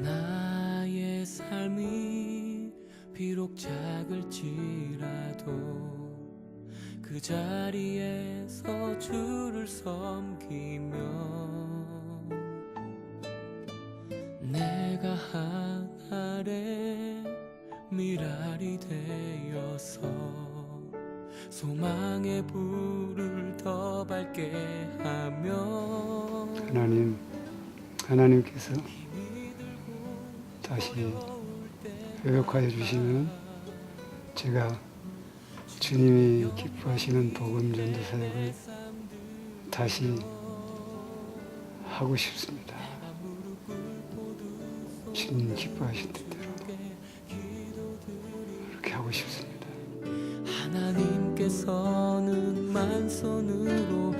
나의 삶이 비록 작을지라도 그 자리에서 주를 섬기며 내가 하늘의 미랄이 되어서 소망의 불을 더 밝게 하며 하나님, 하나님께서 다시 회복하여 주시면 제가 주님이 기뻐하시는 복음 전도 사역을 다시 하고 싶습니다. 주님 기뻐하신 뜻대로 그렇게 하고 싶습니다. 하나님께서는 만손으로